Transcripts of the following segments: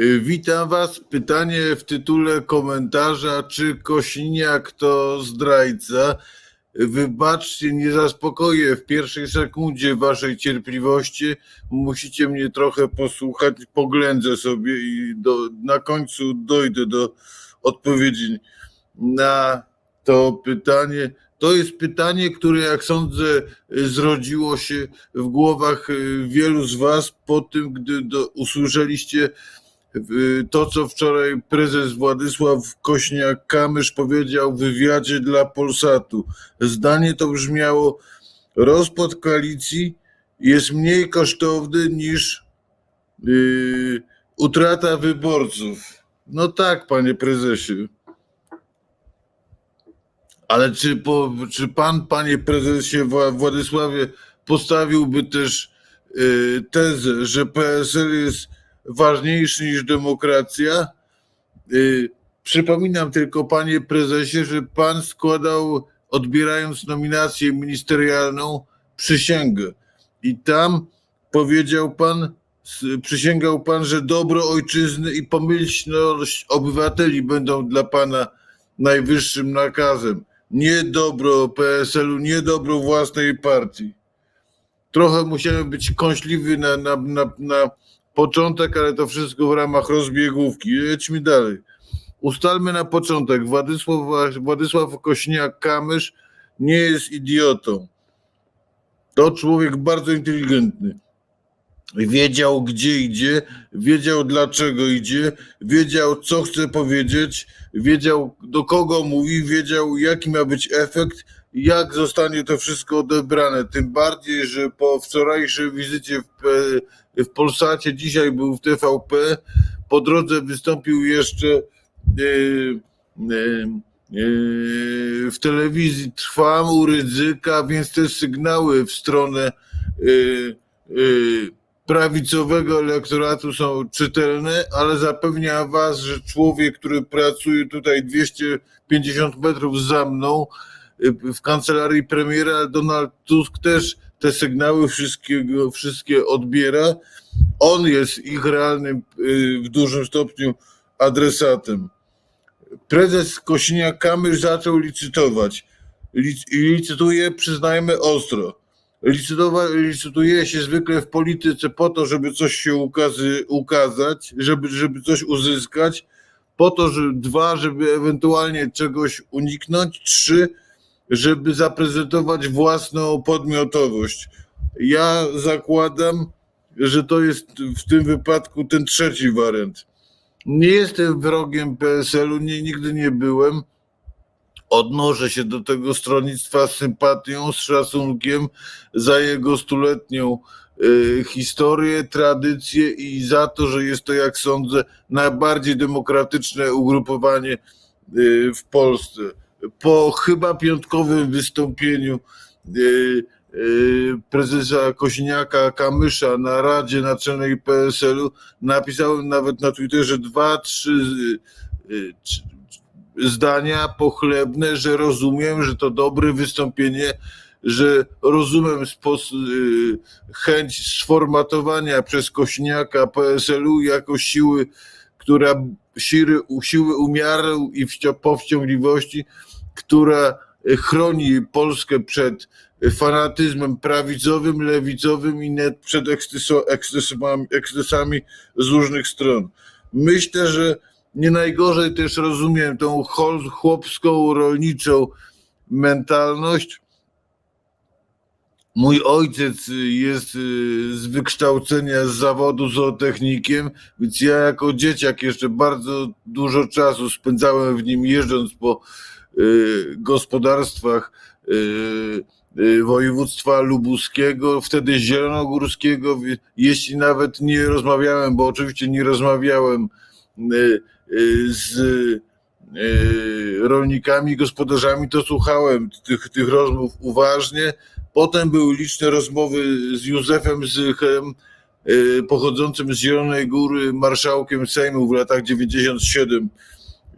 Y, Witam Was. Pytanie w tytule komentarza, czy Kosiniak to zdrajca? Wybaczcie, nie zaspokoję w pierwszej sekundzie Waszej cierpliwości. Musicie mnie trochę posłuchać, poględzę sobie i do, na końcu dojdę do odpowiedzi na to pytanie. To jest pytanie, które, jak sądzę, zrodziło się w głowach y, wielu z Was po tym, gdy do, usłyszeliście to, co wczoraj prezes Władysław Kośniak-Kamysz powiedział w wywiadzie dla Polsatu. Zdanie to brzmiało: Rozpad koalicji jest mniej kosztowny niż yy, utrata wyborców. No tak, panie prezesie. Ale czy, po, czy pan, panie prezesie Wła- Władysławie, postawiłby też y, tezę, że PSL jest ważniejszy niż demokracja? Y, przypominam tylko, panie prezesie, że pan składał, odbierając nominację ministerialną, przysięgę. I tam powiedział pan, przysięgał pan, że dobro ojczyzny i pomyślność obywateli będą dla pana najwyższym nakazem. Nie dobro PSL-u, nie dobro własnej partii. Trochę musiałem być kąśliwy na, na, na, na początek, ale to wszystko w ramach rozbiegówki. Jedźmy dalej. Ustalmy na początek. Władysław, Władysław Kośniak-Kamysz nie jest idiotą. To człowiek bardzo inteligentny. Wiedział, gdzie idzie, wiedział, dlaczego idzie, wiedział, co chce powiedzieć, wiedział, do kogo mówi, wiedział, jaki ma być efekt, jak zostanie to wszystko odebrane. Tym bardziej, że po wczorajszej wizycie w, P- w Polsacie, dzisiaj był w TVP, po drodze wystąpił jeszcze e, e, e, w telewizji Trwam u Rydzyka, więc te sygnały w stronę e, e, prawicowego elektoratu są czytelne, ale zapewniam was, że człowiek, który pracuje tutaj 250 metrów za mną w kancelarii premiera, Donald Tusk też te sygnały wszystkiego, wszystkie odbiera. On jest ich realnym y, w dużym stopniu adresatem. Prezes Kośniak-Kamysz zaczął licytować. Licytuje, przyznajmy, ostro. Licytowa, licytuje się zwykle w polityce po to, żeby coś się ukazy, ukazać, żeby, żeby coś uzyskać, po to, że dwa, żeby ewentualnie czegoś uniknąć, trzy, żeby zaprezentować własną podmiotowość. Ja zakładam, że to jest w tym wypadku ten trzeci wariant. Nie jestem wrogiem PSL-u, nie, nigdy nie byłem. Odnoszę się do tego stronnictwa z sympatią, z szacunkiem za jego stuletnią y, historię, tradycję i za to, że jest to, jak sądzę, najbardziej demokratyczne ugrupowanie y, w Polsce. Po chyba piątkowym wystąpieniu y, y, prezesa Kośniaka Kamysza na Radzie Naczelnej PSL-u napisałem nawet na Twitterze dwa, trzy y, zdania pochlebne, że rozumiem, że to dobre wystąpienie, że rozumiem chęć sformatowania przez Kośniaka PSL-u jako siły, która siły, siły umiaru i powściągliwości, która y, chroni Polskę przed fanatyzmem prawicowym, lewicowym i przed ekscesami, ekscesami z różnych stron. Myślę, że nie najgorzej też rozumiem tą chłopską, rolniczą mentalność. Mój ojciec jest y, z wykształcenia z zawodu zootechnikiem, więc ja jako dzieciak jeszcze bardzo dużo czasu spędzałem w nim jeżdżąc po gospodarstwach y, y, województwa lubuskiego, wtedy zielonogórskiego, jeśli nawet nie rozmawiałem, bo oczywiście nie rozmawiałem y, y, z y, rolnikami, gospodarzami, to słuchałem tych, tych rozmów uważnie. Potem były liczne rozmowy z Józefem Zychem, y, pochodzącym z Zielonej Góry, marszałkiem Sejmu w latach 97,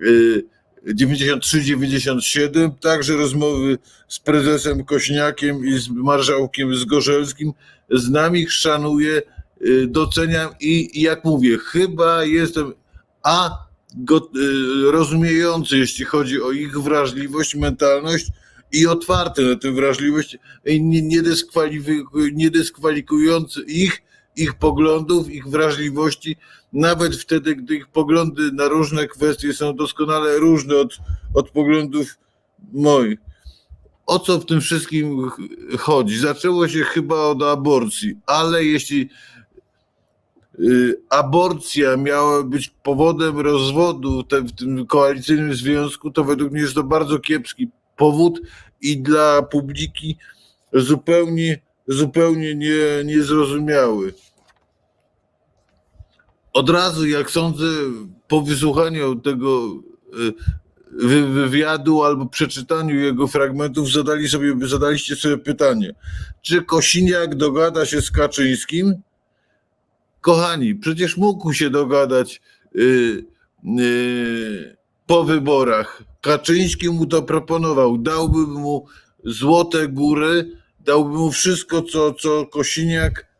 y, 93-97, także rozmowy z prezesem Kośniakiem i z marszałkiem Zgorzelskim. Znam ich, szanuję, y, doceniam i, jak mówię, chyba jestem a y, rozumiejący, jeśli chodzi o ich wrażliwość, mentalność i otwarty na tę wrażliwość, nie, nie dyskwalifikujący ich, ich poglądów, ich wrażliwości, nawet wtedy, gdy ich poglądy na różne kwestie są doskonale różne od, od poglądów moich. O co w tym wszystkim ch- chodzi? Zaczęło się chyba od aborcji, ale jeśli y, aborcja miała być powodem rozwodu w tym koalicyjnym związku, to według mnie jest to bardzo kiepski powód i dla publiki zupełnie, zupełnie nie, niezrozumiały. Od razu, jak sądzę, po wysłuchaniu tego y, wy- wywiadu albo przeczytaniu jego fragmentów, zadali sobie, zadaliście sobie pytanie, czy Kosiniak dogada się z Kaczyńskim? Kochani, przecież mógł się dogadać y, y, po wyborach. Kaczyński mu to proponował. Dałby mu złote góry, dałby mu wszystko, co, co Kosiniak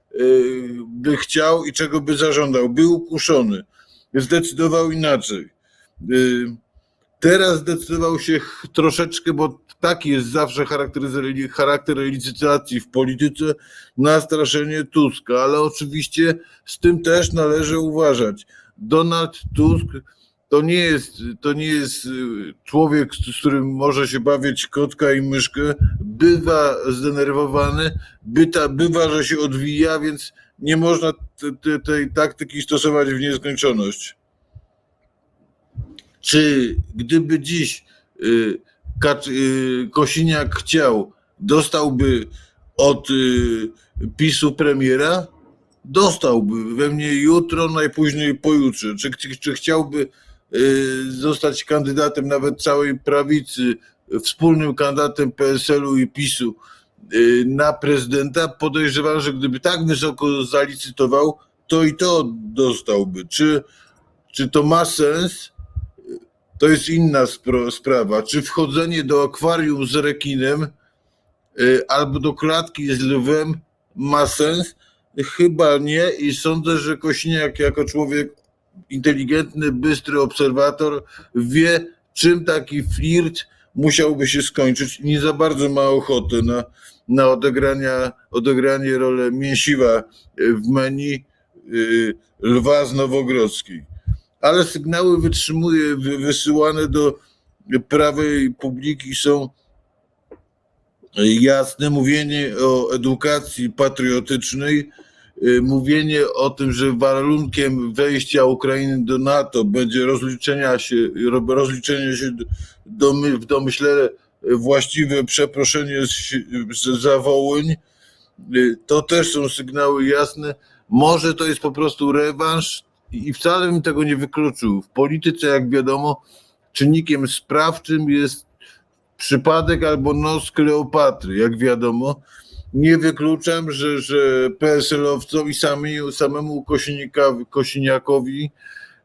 by chciał i czego by zażądał. Był ukuszony. Zdecydował inaczej. Y, Teraz zdecydował się troszeczkę, bo taki jest zawsze charakter, charakter licytacji w polityce, na straszenie Tuska, ale oczywiście z tym też należy uważać. Donald Tusk to nie jest, to nie jest y, człowiek, z którym może się bawić kotka i myszkę. Bywa zdenerwowany, byta, bywa, że się odwija, więc nie można te, te, tej taktyki stosować w nieskończoność. Czy gdyby dziś y, y, Kosiniak chciał, dostałby od PiSu premiera? Dostałby we mnie jutro, najpóźniej pojutrze. Czy, czy, czy chciałby zostać kandydatem nawet całej prawicy, wspólnym kandydatem PSL-u i PiSu y, na prezydenta? Podejrzewam, że gdyby tak wysoko zalicytował, to i to dostałby. Czy, czy to ma sens? To jest inna sprawa. Czy wchodzenie do akwarium z rekinem y, albo do klatki z lwem ma sens? Chyba nie i sądzę, że Kośniak jako człowiek inteligentny, bystry obserwator wie, czym taki flirt musiałby się skończyć. Nie za bardzo ma ochotę na, na odegrania, odegranie rolę mięsiwa w menu y, lwa z Nowogrodzkiej ale sygnały wytrzymuje, wy- wysyłane do prawej publiki są jasne. Mówienie o edukacji patriotycznej, mówienie o tym, że warunkiem wejścia Ukrainy do NATO będzie rozliczenia się, ro- rozliczenie się do, w domyśle właściwe przeproszenie z, z zawołyń, y, to też są sygnały jasne. Może to jest po prostu rewanż i wcale bym tego nie wykluczył. W polityce, jak wiadomo, czynnikiem sprawczym jest przypadek albo nos Kleopatry, jak wiadomo. Nie wykluczam, że, że PSL-owcom i sami, samemu Kosiniakowi,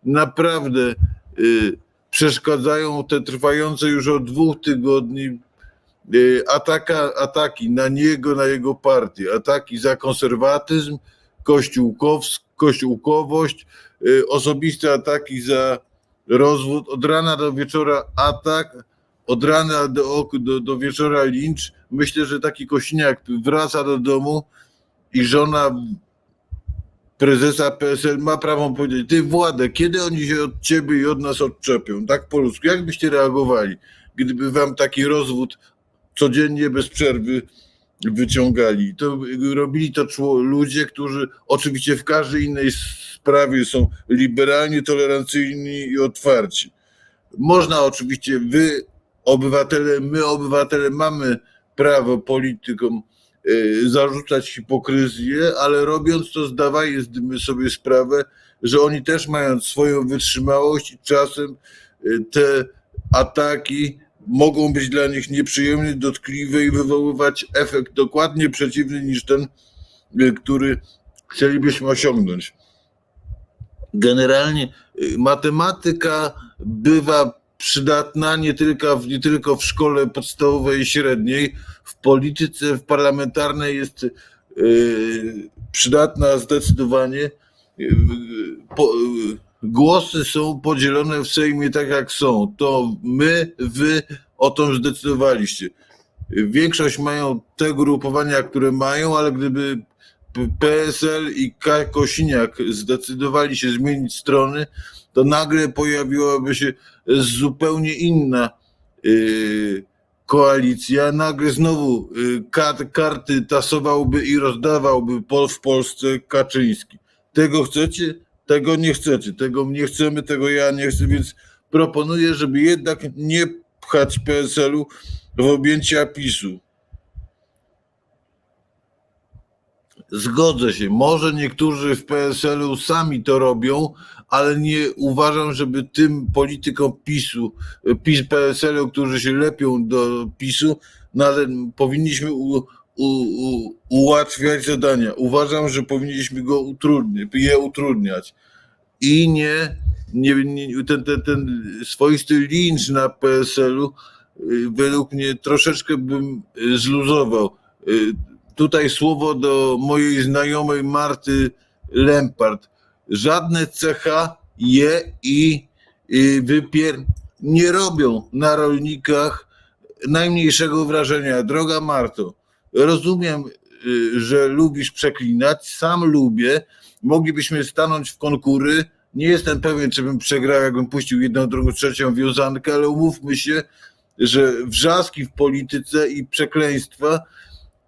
naprawdę y, przeszkadzają te trwające już od dwóch tygodni y, ataka, ataki na niego, na jego partię, ataki za konserwatyzm, kościółkowość, y, osobiste ataki za rozwód, od rana do wieczora atak, od rana do, ok- do, do wieczora lincz. Myślę, że taki Kosiniak wraca do domu i żona prezesa PSL ma prawo powiedzieć, ty Władek, kiedy oni się od ciebie i od nas odczepią? Tak po ludzku. Jak byście reagowali, gdyby wam taki rozwód codziennie bez przerwy wyciągali? To robili to ludzie, którzy oczywiście w każdej innej sprawie są liberalni, tolerancyjni i otwarci. Można oczywiście, wy obywatele, my obywatele mamy prawo politykom y, zarzucać hipokryzję, ale robiąc to zdawajmy sobie sprawę, że oni też mają swoją wytrzymałość i czasem y, te ataki mogą być dla nich nieprzyjemne, dotkliwe i wywoływać efekt dokładnie przeciwny niż ten, y, który chcielibyśmy osiągnąć. Generalnie matematyka bywa przydatna nie tylko, nie tylko w szkole podstawowej i średniej, w polityce w parlamentarnej jest y, przydatna zdecydowanie. Y, Po, y, głosy są podzielone w Sejmie tak jak są. To my, wy o tym zdecydowaliście. Większość mają te grupowania, które mają, ale gdyby PSL i K. Kosiniak zdecydowali się zmienić strony, to nagle pojawiłaby się zupełnie inna y, koalicja. Nagle znowu y, kart, karty tasowałby i rozdawałby w Polsce Kaczyński. Tego chcecie? Tego nie chcecie. Tego nie chcemy, tego ja nie chcę, więc proponuję, żeby jednak nie pchać PSL-u w objęcia PiSu. Zgodzę się. Może niektórzy w PSL-u sami to robią, ale nie uważam, żeby tym politykom PiSu, PiS PSL-u, którzy się lepią do PiSu, nawet powinniśmy u, u, u, ułatwiać zadania. Uważam, że powinniśmy go utrudniać, je utrudniać. I nie, nie, nie ten, ten, ten swoisty lincz na PSL-u y, według mnie troszeczkę bym y, zluzował. Tutaj słowo do mojej znajomej Marty Lempart. Żadne cecha je i y, wypier nie robią na rolnikach najmniejszego wrażenia. Droga Marto, rozumiem, y, że lubisz przeklinać, sam lubię. Moglibyśmy stanąć w konkury. Nie jestem pewien, czy bym przegrał, jakbym puścił jedną, drugą, trzecią wiązankę, ale umówmy się, że wrzaski w polityce i przekleństwa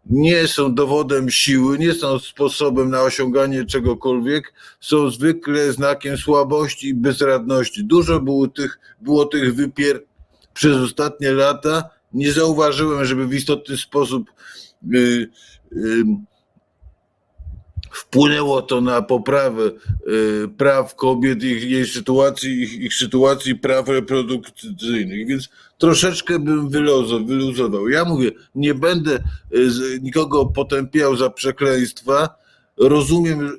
nie są dowodem siły, nie są sposobem na osiąganie czegokolwiek, są zwykle znakiem słabości i bezradności. Dużo było tych, było tych wypier przez ostatnie lata. Nie zauważyłem, żeby w istotny sposób y, y, wpłynęło to na poprawę y, praw kobiet, ich, jej sytuacji, ich, ich sytuacji praw reprodukcyjnych, więc troszeczkę bym wyluzował. Ja mówię, nie będę y, nikogo potępiał za przekleństwa. Rozumiem,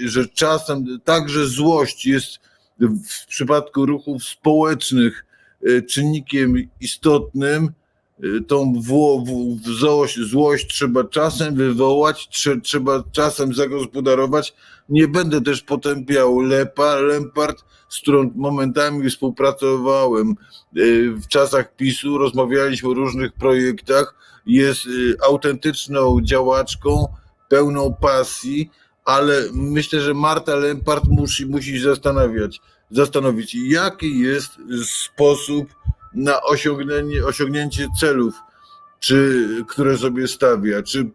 y, że- czasem także złość jest w przypadku ruchów społecznych y, czynnikiem istotnym. Tą złość, złość trzeba czasem wywołać, trze, trzeba czasem zagospodarować. Nie będę też potępiał Lepa, Lempart, z którą momentami współpracowałem y, w czasach PiSu, rozmawialiśmy o różnych projektach. Jest y, autentyczną działaczką, pełną pasji, ale myślę, że Marta Lempart musi, musi zastanawiać, zastanowić, jaki jest sposób na osiągnięcie celów, czy, które sobie stawia. Czy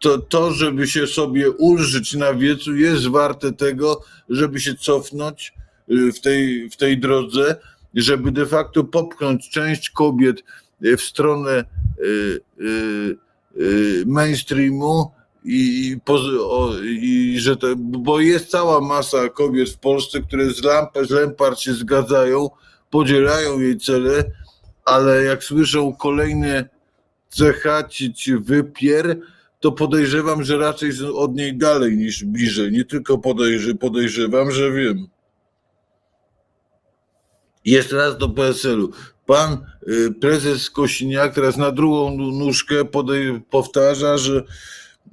to, to, żeby się sobie ulżyć na wiecu, jest warte tego, żeby się cofnąć y, w tej, w tej drodze, żeby de facto popchnąć część kobiet y, w stronę y, mainstreamu i, i, że to, bo jest cała masa kobiet w Polsce, które z, Lamp, z Lempart się zgadzają, podzielają jej cele, ale jak słyszą kolejne cechacić wypier, to podejrzewam, że raczej od niej dalej niż bliżej. Nie tylko podejrzy, podejrzewam, że wiem. Jeszcze raz do PSL-u. Pan y, prezes Kosiniak teraz na drugą nóżkę podej- powtarza, że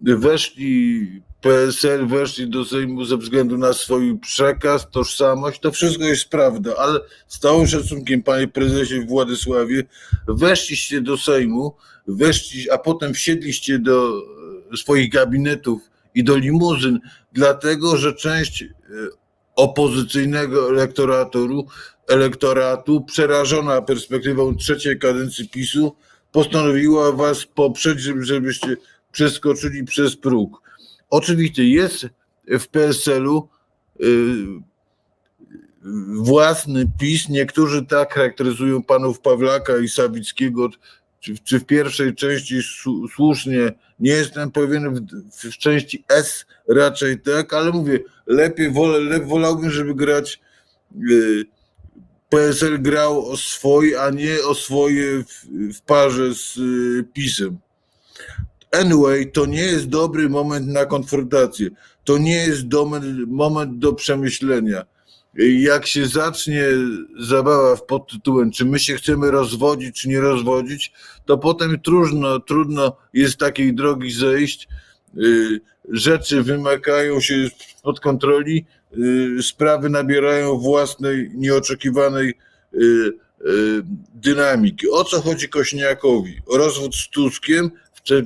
weszli PSL, weszli do Sejmu ze względu na swój przekaz, tożsamość. To wszystko jest prawda, ale z całym szacunkiem, panie prezesie Władysławie, weszliście do Sejmu, weszli, a potem wsiedliście do e, swoich gabinetów i do limuzyn, dlatego że część e, opozycyjnego elektoratu, elektoratu przerażona perspektywą trzeciej kadencji PiSu, postanowiła was poprzeć, żeby- żebyście przeskoczyli przez próg. Oczywiście jest w PSL-u y, własny PiS. Niektórzy tak charakteryzują panów Pawlaka i Sawickiego, czy, czy w pierwszej części słusznie, nie jestem pewien, w, w części S raczej tak, ale mówię, lepiej wolę, le, wolałbym, żeby grać y, PSL grał o swoje, a nie o swoje w, w parze z y, PiSem. Anyway, to nie jest dobry moment na konfrontację. To nie jest moment, moment do przemyślenia. Jak się zacznie zabawa w pod tytułem, czy my się chcemy rozwodzić, czy nie rozwodzić, to potem trudno, trudno jest takiej drogi zejść, y, rzeczy wymykają się spod kontroli, y, sprawy nabierają własnej, nieoczekiwanej y, dynamiki. O co chodzi Kośniakowi? O rozwód z Tuskiem?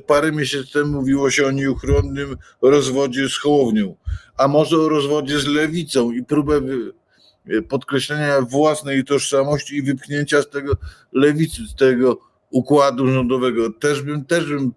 Parę miesięcy temu mówiło się o nieuchronnym rozwodzie z Hołownią, a może o rozwodzie z Lewicą i próbę podkreślenia własnej tożsamości i wypchnięcia z tego lewicy, z tego układu rządowego. Też bym, też bym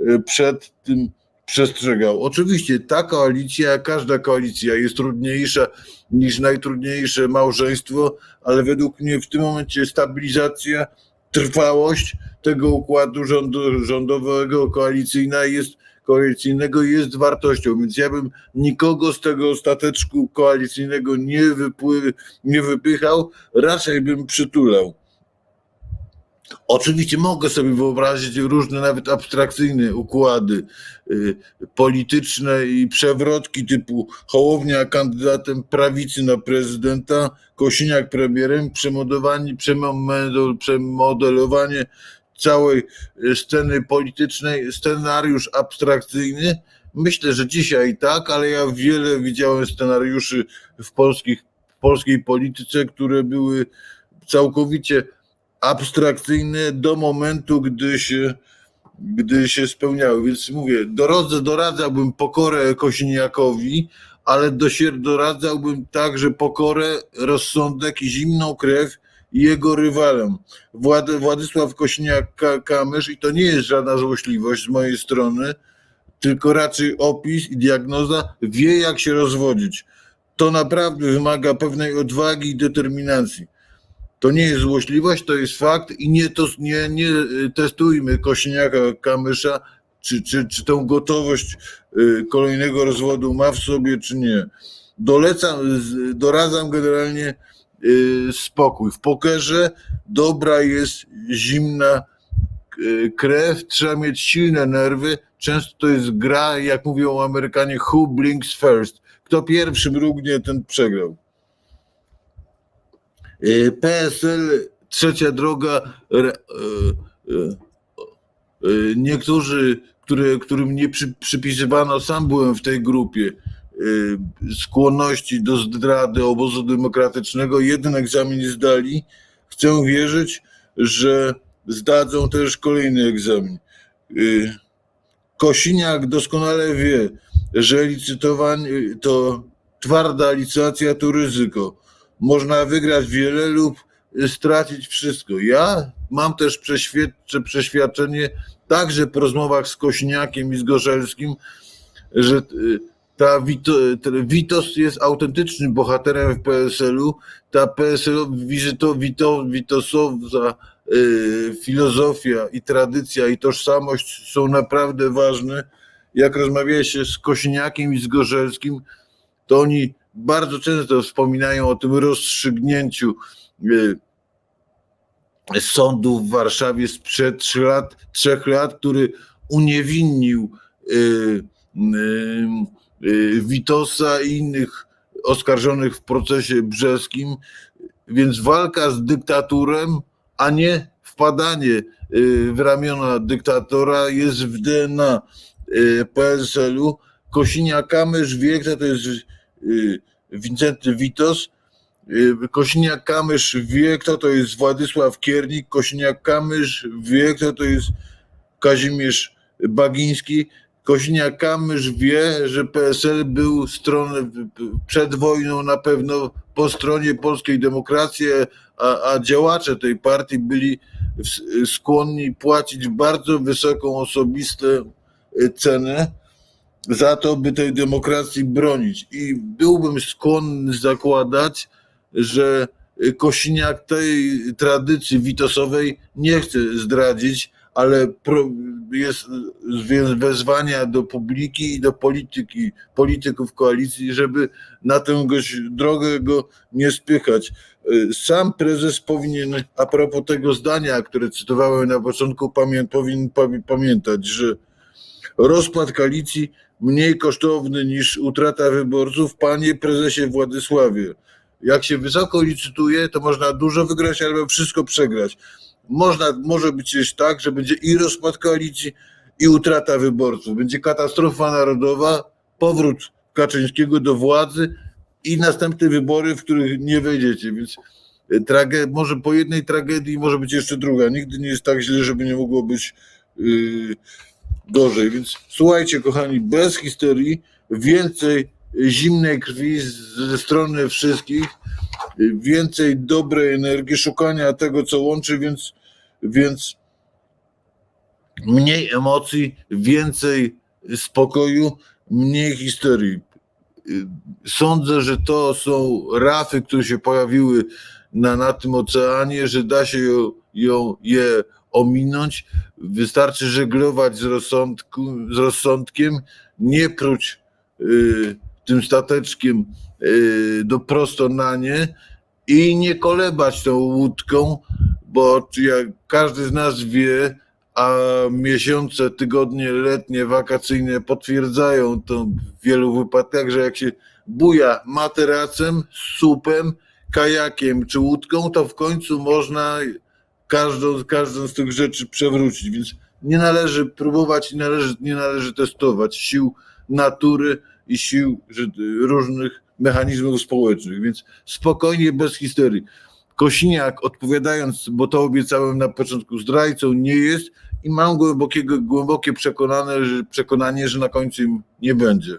y, przed tym przestrzegał. Oczywiście ta koalicja, każda koalicja jest trudniejsza niż najtrudniejsze małżeństwo, ale według mnie w tym momencie stabilizacja, trwałość tego układu rządu, rządowego koalicyjna jest, koalicyjnego jest wartością, więc ja bym nikogo z tego stateczku koalicyjnego nie, wypły, nie wypychał, raczej bym przytulał. Oczywiście mogę sobie wyobrazić różne, nawet abstrakcyjne układy y, polityczne i przewrotki typu Hołownia kandydatem prawicy na prezydenta, Kosiniak premierem, przemodelowanie, przemo- przemodelowanie całej y, sceny politycznej, scenariusz abstrakcyjny. Myślę, że dzisiaj tak, ale ja wiele widziałem scenariuszy w, polskich, w polskiej polityce, które były całkowicie abstrakcyjne do momentu, gdy się, gdy się spełniały. Więc mówię, dorodze, doradzałbym pokorę Kosiniakowi, ale dosier- doradzałbym także pokorę, rozsądek i zimną krew jego rywalom. Wład- Władysław Kosiniak-Kamysz, i to nie jest żadna złośliwość z mojej strony, tylko raczej opis i diagnoza, wie jak się rozwodzić. To naprawdę wymaga pewnej odwagi i determinacji. To nie jest złośliwość, to jest fakt i nie, to, nie, nie testujmy Kośniaka Kamysza, czy, czy, czy tą gotowość y, kolejnego rozwodu ma w sobie, czy nie. Dolecam, doradzam generalnie spokój. W pokerze dobra jest zimna y, krew, trzeba mieć silne nerwy. Często to jest gra, jak mówią Amerykanie, who blinks first. Kto pierwszy mrugnie, ten przegrał. Y, PSL, trzecia droga. y, y, y, Niektórzy, które, którym nie przy, przypisywano, sam byłem w tej grupie, y, skłonności do zdrady obozu demokratycznego, jeden egzamin zdali. Chcę wierzyć, że zdadzą też kolejny egzamin. Y, Kosiniak doskonale wie, że licytowanie to twarda licytacja to ryzyko. Można wygrać wiele lub stracić wszystko. Ja mam też przeświadcze- przeświadczenie, także po rozmowach z Kośniakiem i z Gorzelskim, że y, ta Wito, ten Witos jest autentycznym bohaterem w PSL-u. Ta PSL, wizyto, Wito, Witosowa y, filozofia i tradycja i tożsamość są naprawdę ważne. Jak rozmawia się z Kośniakiem i z Gorzelskim, to oni bardzo często wspominają o tym rozstrzygnięciu y, sądu w Warszawie sprzed trzech lat, trzech lat który uniewinnił y, y, y, Witosa i innych oskarżonych w procesie brzeskim. Więc walka z dyktaturem, a nie wpadanie y, w ramiona dyktatora jest w DNA y, PSL-u. Kosiniak-Kamysz wie, kto to jest y, Wincenty Witos. Y, Kosiniak-Kamysz wie, kto to jest Władysław Kiernik. Kosiniak-Kamysz wie, kto to jest Kazimierz Bagiński. Kosiniak-Kamysz wie, że PSL był stronę, przed wojną na pewno po stronie polskiej demokracji, a, a działacze tej partii byli skłonni płacić bardzo wysoką osobistą y, cenę za to, by tej demokracji bronić. I byłbym skłonny zakładać, że Kosiniak tej tradycji witosowej nie chce zdradzić, ale pro, jest zwię- wezwania do publiki i do polityki, polityków koalicji, żeby na tę drogę go nie spychać. Y, Sam prezes powinien, a propos tego zdania, które cytowałem na początku, pamię, powinien pamię- pamiętać, że rozkład koalicji mniej kosztowny niż utrata wyborców, panie prezesie Władysławie. Jak się wysoko licytuje, to można dużo wygrać albo wszystko przegrać. Można, może być też tak, że będzie i rozpad koalicji, i utrata wyborców. Będzie katastrofa narodowa, powrót Kaczyńskiego do władzy i następne wybory, w których nie wejdziecie. Więc e, trage- może po jednej tragedii może być jeszcze druga. Nigdy nie jest tak źle, żeby nie mogło być yy, gorzej. Więc słuchajcie, kochani, bez histerii, więcej zimnej krwi ze strony wszystkich, yy, więcej dobrej energii, szukania tego, co łączy, więc, więc mniej emocji, więcej spokoju, mniej histerii. Yy, Sądzę, że to są rafy, które się pojawiły na, na tym oceanie, że da się ją, ją, je ominąć. Wystarczy żeglować z, rozsądku, z rozsądkiem, nie pruć y, tym stateczkiem y, do prosto na nie i nie kolebać tą łódką, bo jak każdy z nas wie, a miesiące, tygodnie letnie, wakacyjne potwierdzają to w wielu wypadkach, że jak się buja materacem, supem, kajakiem czy łódką, to w końcu można każdą, każdą z tych rzeczy przewrócić. Więc nie należy próbować, nie należy, nie należy testować sił natury i sił różnych mechanizmów społecznych. Więc spokojnie, bez histerii. Kosiniak, odpowiadając, bo to obiecałem na początku, zdrajcą nie jest i mam głębokie przekonane, że, przekonanie, że na końcu im nie będzie.